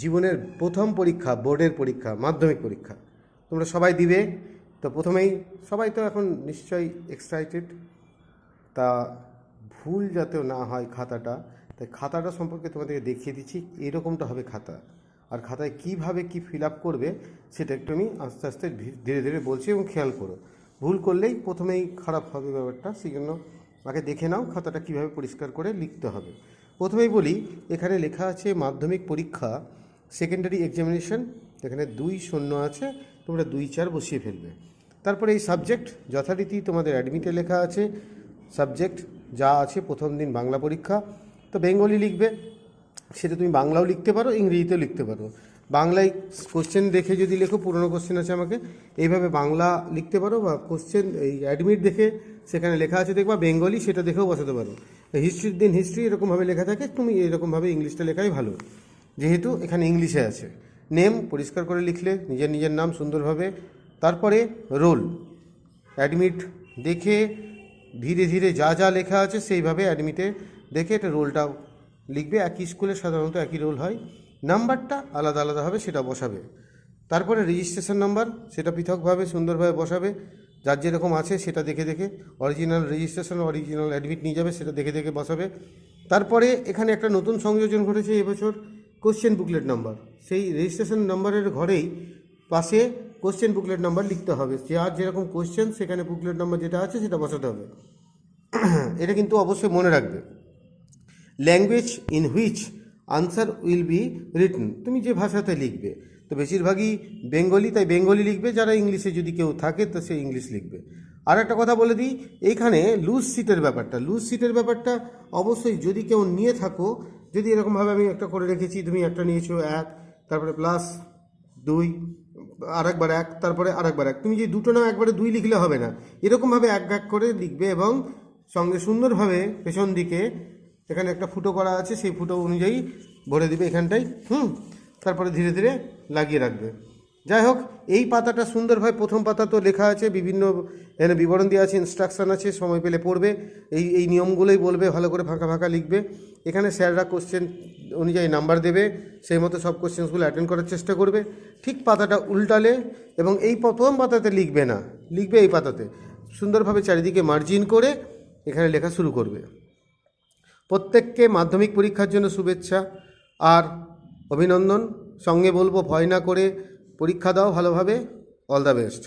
জীবনের প্রথম পরীক্ষা, বোর্ডের পরীক্ষা, মাধ্যমিক পরীক্ষা। তোমরা সবাই দিবে। তো প্রথমেই সবাই তো এখন নিশ্চয়ই এক্সাইটেড তা ভুল যাতেও না হয় খাতাটা, তাই খাতাটা সম্পর্কে তোমাদেরকে দেখিয়ে দিচ্ছি, এরকমটা হবে খাতা। আর খাতায় কীভাবে কি ফিল আপ করবে, সেটা একটু আমি আস্তে আস্তে ধীরে ধীরে বলছি এবং খেয়াল করো। ভুল করলেই প্রথমেই খারাপ হবে ব্যাপারটা সেই জন্য আগে দেখে নাও খাতাটা কীভাবে পরিষ্কার করে লিখতে হবে। প্রথমেই বলি, এখানে লেখা আছে মাধ্যমিক পরীক্ষা সেকেন্ডারি এক্সামিনেশন এখানে দুই শূন্য আছে, তোমরা দুই চার বসিয়ে ফেলবে। তারপরে এই সাবজেক্ট যথারীতি তোমাদের অ্যাডমিটে লেখা আছে সাবজেক্ট যা আছে প্রথম দিন বাংলা পরীক্ষা। তো বেঙ্গলি লিখবে, সেটা তুমি বাংলাও লিখতে পারো, ইংরেজিতেও লিখতে পারো। বাংলায় কোশ্চেন দেখে যদি লেখো, পুরনো কোশ্চেন আছে আমাকে, এইভাবে বাংলা লিখতে পারো বা কোশ্চেন এই অ্যাডমিট দেখে সেখানে লেখা আছে, দেখবা বেঙ্গলি সেটা দেখেও বসাতে পারো। হিস্ট্রির দিন হিস্ট্রি এরকমভাবে লেখা থাকে, তুমি এরকমভাবে ইংলিশটা লেখাই ভালো। যেহেতু এখানে ইংলিশে আছে। নেম পরিষ্কার করে লিখলে নিজের নিজের নাম সুন্দরভাবে তারপরে রোল অ্যাডমিট দেখে ধীরে ধীরে যা যা লেখা আছে সেইভাবে অ্যাডমিটে দেখে এটা রোলটাও লিখবে। একই স্কুলে সাধারণত একই রোল হয়। নাম্বারটা আলাদা আলাদা হবে, সেটা বসাবে। তারপরে রেজিস্ট্রেশন নাম্বার সেটা পৃথকভাবে সুন্দরভাবে বসাবে। যার যেরকম আছে সেটা দেখে দেখে অরিজিনাল রেজিস্ট্রেশন অরিজিনাল অ্যাডমিট নিয়ে যাবে, সেটা দেখে দেখে বসাবে। তারপরে এখানে একটা নতুন সংযোজন ঘটেছে এবছর। কোশ্চেন বুকলেট নাম্বার সেই রেজিস্ট্রেশন নাম্বারের ঘরেই পাশে কোশ্চেন বুকলেট নাম্বার লিখতে হবে। যার যেরকম কোশ্চেন সেখানে বুকলেট নাম্বার যেটা আছে, সেটা বসাতে হবে। এটা কিন্তু অবশ্যই মনে রাখবে। Language in which answer will be written তুমি যে ভাষাতে লিখবে, তো বেশিরভাগই বেঙ্গলি, তাই বেঙ্গলি লিখবে। যারা ইংলিশে যদি কেউ থাকে, তো সে ইংলিশ লিখবে। আর একটা কথা বলে দিই, এইখানে লুজ সিটের ব্যাপারটা। লুজ সিটের ব্যাপারটা অবশ্যই যদি কেউ নিয়ে থাকো যদি এরকমভাবে আমি একটা করে রেখেছি, তুমি একটা নিয়েছো এক, তারপরে প্লাস দুই, আরেকবার এক, তারপরে আরেকবার এক। তুমি যে দুটো না একবারে দুই লিখলে হবে না। এরকমভাবে এক এক করে লিখবে এবং সঙ্গে সুন্দরভাবে পেছন দিকে এখানে একটা ফুটো করা আছে, সেই ফুটো অনুযায়ী ভরে দিবে এখানটাই হুম, তারপরে ধীরে ধীরে লাগিয়ে রাখবে। যাই হোক এই পাতাটা সুন্দরভাবে, প্রথম পাতা তো লেখা আছে, বিভিন্ন, এখানে বিবরণ দেওয়া আছে ইনস্ট্রাকশন আছে, সময় পেলে পড়বে, এই এই নিয়মগুলোই বলবে, ভালো করে ফাঁকা ফাঁকা লিখবে। এখানে স্যাররা কোশ্চেন অনুযায়ী নাম্বার দেবে, সেই মতো সব কোশ্চেন্সগুলো অ্যাটেন্ড করার চেষ্টা করবে। ঠিক পাতাটা উল্টালে, এবং এই প্রথম পাতাতে লিখবে না, লিখবে এই পাতাতে। সুন্দরভাবে চারিদিকে মার্জিন করে এখানে লেখা শুরু করবে। প্রত্যেককে মাধ্যমিক পরীক্ষার জন্য শুভেচ্ছা আর অভিনন্দন। সঙ্গে বলব, ভয় না করে পরীক্ষা দাও ভালোভাবে অল দ্য বেস্ট